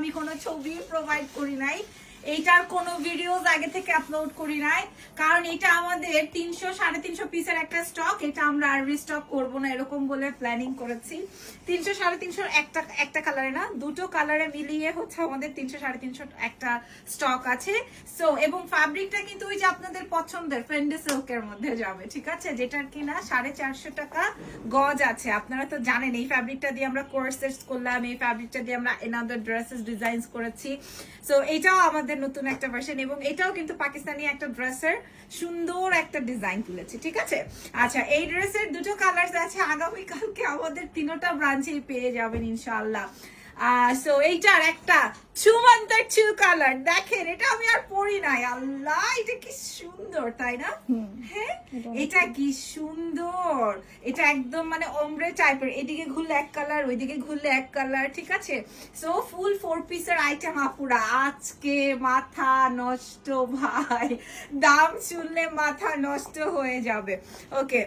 আমি কোনো ছবি প্রোভাইড করি নাই। এইটার কোনো ভিডিওস আগে থেকে আপলোড করি নাই। কারণ এটা আমাদের তিনশো, সাড়ে তিনশো পিসের একটা স্টক এটা আমরা আর রিস্টক করব না এরকম বলে প্ল্যানিং করেছি। তিনশো, সাড়ে তিনশো একটা একটা কালারে না, দুটো কালারে মিলিয়ে হচ্ছে আমাদের তিনশো, সাড়ে তিনশো একটা স্টক আছে। সো এবং ফ্যাব্রিকটা কিন্তু ওই যে আপনাদের পছন্দের ফেন্ডে সিল্কের মধ্যে যাবে, ঠিক আছে? যেটার কিনা সাড়ে চারশো টাকা গজ আছে। আপনারা তো জানেন, এই ফ্যাব্রিকটা দিয়ে আমরা কোর্সেস করলাম, এই ফ্যাব্রিকটা দিয়ে আমরা এনাদার ড্রেসেস ডিজাইন করেছি। সো এটাও আমাদের নতুন একটা ভার্সন এবং এটাও কিন্তু পাকিস্তানি একটা ড্রেসের সুন্দর একটা ডিজাইন তুলেছে, ঠিক আছে? আচ্ছা এই ড্রেসের দুটো কালার আছে, আগামীকালকে আমাদের তিনোটা ব্রাঞ্চেই পেয়ে যাবেন ইনশাআল্লাহ। সো এইটার একটা সুমন্তার চু কালার দেখেন এটা আমি আর পরি নাই। আল্লাহ এটা কি সুন্দর তাই না? হ্যাঁ? এটা কি সুন্দর। এটা একদম মানে ওমরে টাইপের এদিকে ঘুরলে এক কালার ওইদিকে ঘুরলে এক কালার ঠিক আছে? সো ফুল ফোর পিসের আইটেম আপুরা। আজকে মাথা নষ্ট ভাই। দাম শুনলে মাথা নষ্ট হয়ে যাবে। ওকে